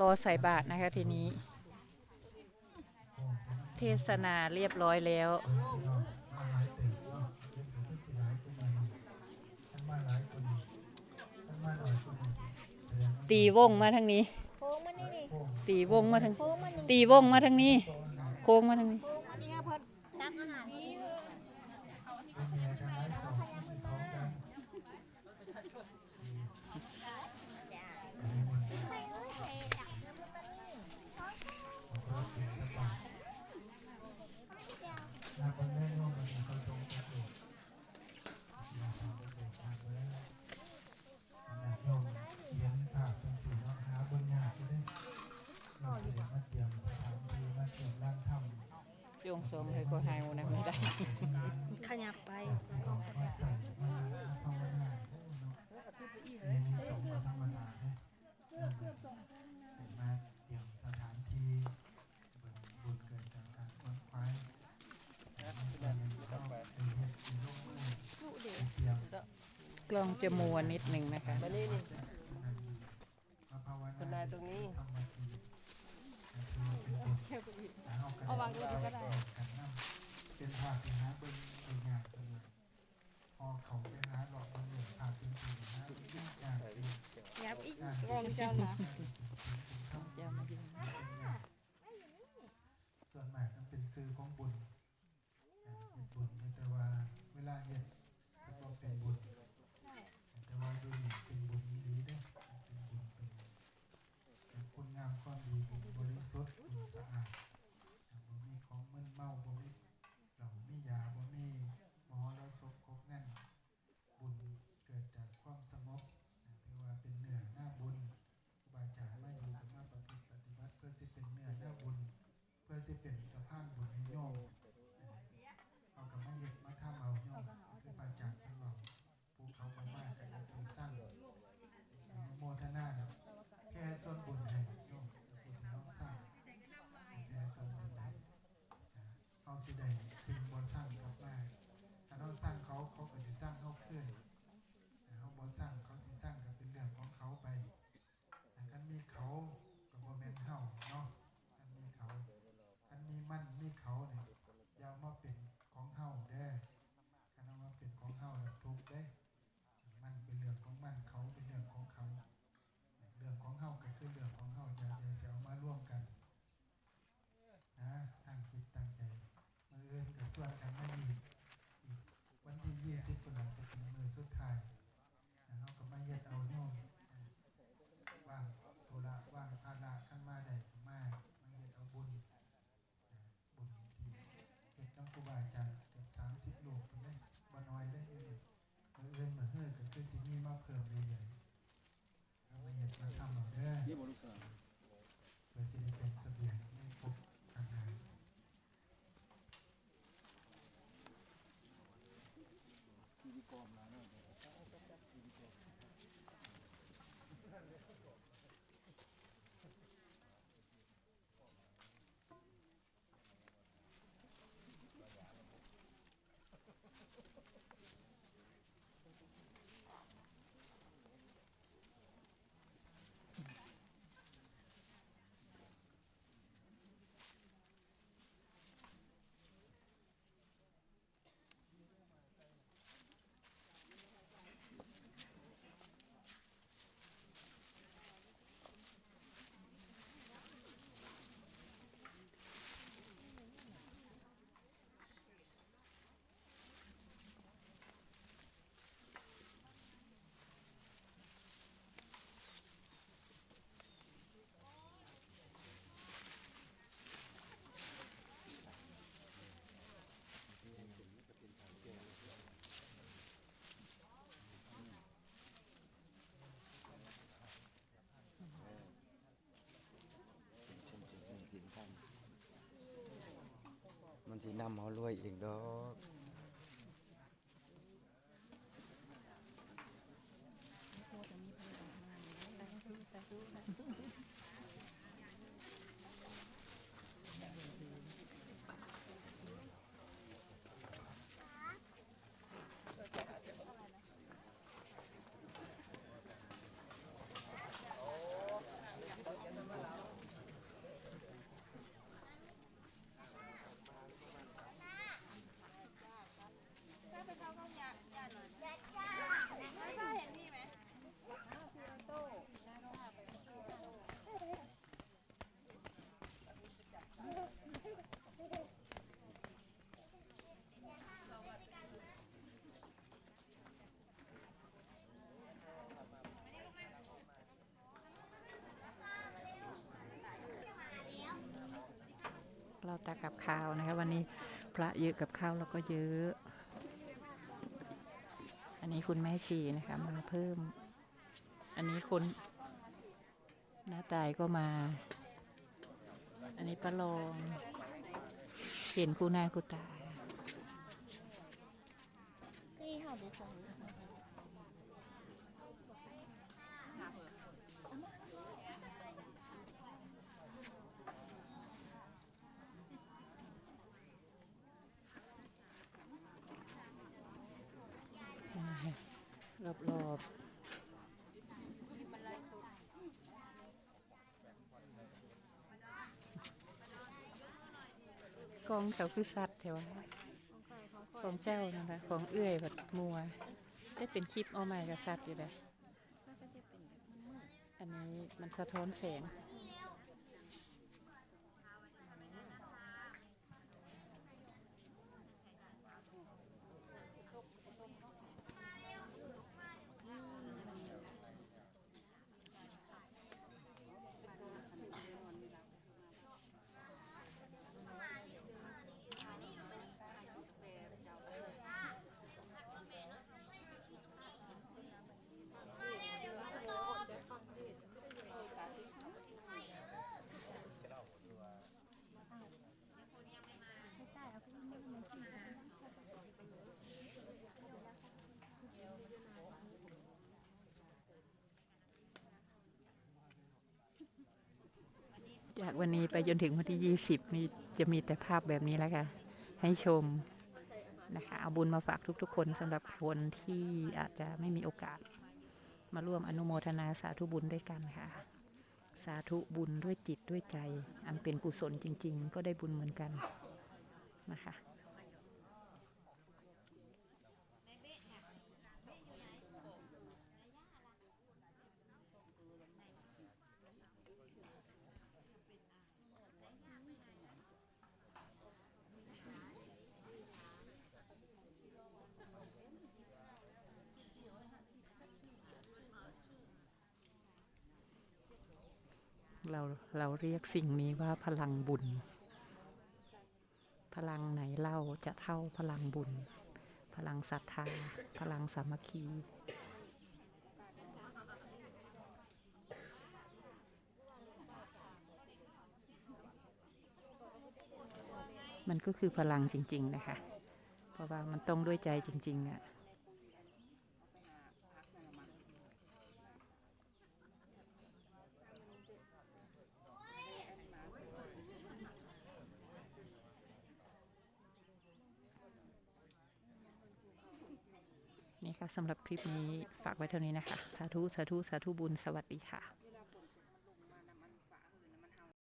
รอใส่บาตรนะคะทีนี้ เทศนาเรียบร้อยแล้ว ตีวงมาทางนี้ โค้งมันนี่นี่ตีวงมาทาง โค้งมันนี่ตีวงมาทางนี้ โค้งมาทางนี้ โค้งมันนี่ครับเพิ่นตักอาหารนี่ จง สมเลยก็หายนะไม่ได้ ขยับไปกล้องจะมัวนิดหนึ่งนะคะมานี่นี่คนนายตรงนี้ เอาวางดูก็ได้เป็นภาพนะเป็นเป็นงานเลยพอเขาไปหาหลอกมันเหลือภาเป็นสีหาเป็นงานเป็นยับอีกวางเจ้านะมายืน ส่วนใหญ่มันเป็นซื้อของบุญเป็นบุญแต่ว่าเวลาเห็นก็ต้องเป็นบุญแต่ว่าดูนี่เป็นบุญดีเด้เป็นบุญเป็นเป็นคุณงามความดีบุญบริสุทธิ์บุญสะอาดบ่มีของมึนเมาบ่มีเหล้ามียาบ่มีหมอแล้วศพครบแน่น บุญเกิดจากความสงบถือว่าเป็นเนื้อหน้าบุญครูบาอาจารย์มาอยู่กับมาปฏิปฏิบัติเพื่อที่เป็นเนื้อหน้าบุญ เพื่อที่เป็นสะพานบุญให้โยมเอากับมาเย็ดมาท่าเอาโยมคือปาจารย์ท่านบอกภูเขาบางมากกันจะถูกสร้างโมทนาเนาะแค่ส่วนบุญให้โยมแต่บุญน้องสร้างแค่ส่วนบุญเอาสิได้ถึงบนสร้างกลับมาถ้าเราสร้างเขาเขาก็จะสร้างเขาขึ้นแต่เขาบนสร้างเขาจะสร้างก็เป็นเรื่องของเขาไปแต่กันมีเขากับโมเมนเฮาเนาะกันมีเขา อันนี้มันมีเขาเนี่ยอยาวมาเป็นของเฮาเด้อคันเอามาเป็นของเฮาแล้วทุกข์เด้อมันเป็นเรื่องของมันเขาเป็นเรื่องของเขา เรื่องของเฮาก็คือเรื่องของเฮาอย่าอย่าจะเอามาร่วมกันนะตั้งจิตตั้งใจมืออื่นกับส่ วนกันไม่มีวันที่ยี่สิบคนนั้นจะเป็นมือสุดท้ายเราก็มาเย็ดเอาโยมว่างธุระว่างภาระขั้นมาได้มามาเย็ดเอาบุญบุญที่เฮ็ดน้ำครูบาอาจารย์เกือบสามสิบลูกเลยบ่น้อยได้เองเมื่อเอื้อนมาเฮ้อก็คือที่มีมาเพิ่มเรื่อยเอามาเฮ็ดมาทำเอาเด้อเพื่อสิได้เป็นเสบียงในภพข้างหน้า มั นำเอารวยอีกดอก ราตักกับข้าวนะคะวันนี้พระเยอะกับข้าวเราก็เยอะ อันนี้คุณแม่ชีนะคะมาเพิ่ม อันนี้คนหน้าตายก็มา อันนี้ประลองเห็นกูหน้ากูตายี่ห้อเดซอน รอบรอบ กองเจ้าคือสัตว์แถวะของเจ้านะคะของเอื้อยแบบมัว ได้เป็นคลิปเอาใหม่กับสัตว์อยู่เลยอันนี้มันสะท้อนแสง วันนี้ไปจนถึงวันที่ 20 นี่จะมีแต่ภาพแบบนี้แล้วค่ะ ให้ชมนะคะเอาบุญมาฝากทุกๆ คนสำหรับคนที่อาจจะไม่มีโอกาส มาร่วมอนุโมทนาสาธุบุญด้วยกันค่ะ สาธุบุญด้วยจิตด้วยใจ อันเป็นกุศลจริง ๆ ก็ได้บุญเหมือนกันนะคะ เราเราเรียกสิ่งนี้ว่าพลังบุญ พลังไหนเล่าจะเท่าพลังบุญ พลังศรัทธา พลังสามัคคีมันก็คือพลังจริง ๆ นะคะ เพราะว่ามันต้องด้วยใจจริง ๆอะ่ะ สำหรับคลิปนี้ฝากไว้เท่านี้นะคะ สาธุ สาธุ สาธุบุญ สวัสดีค่ะ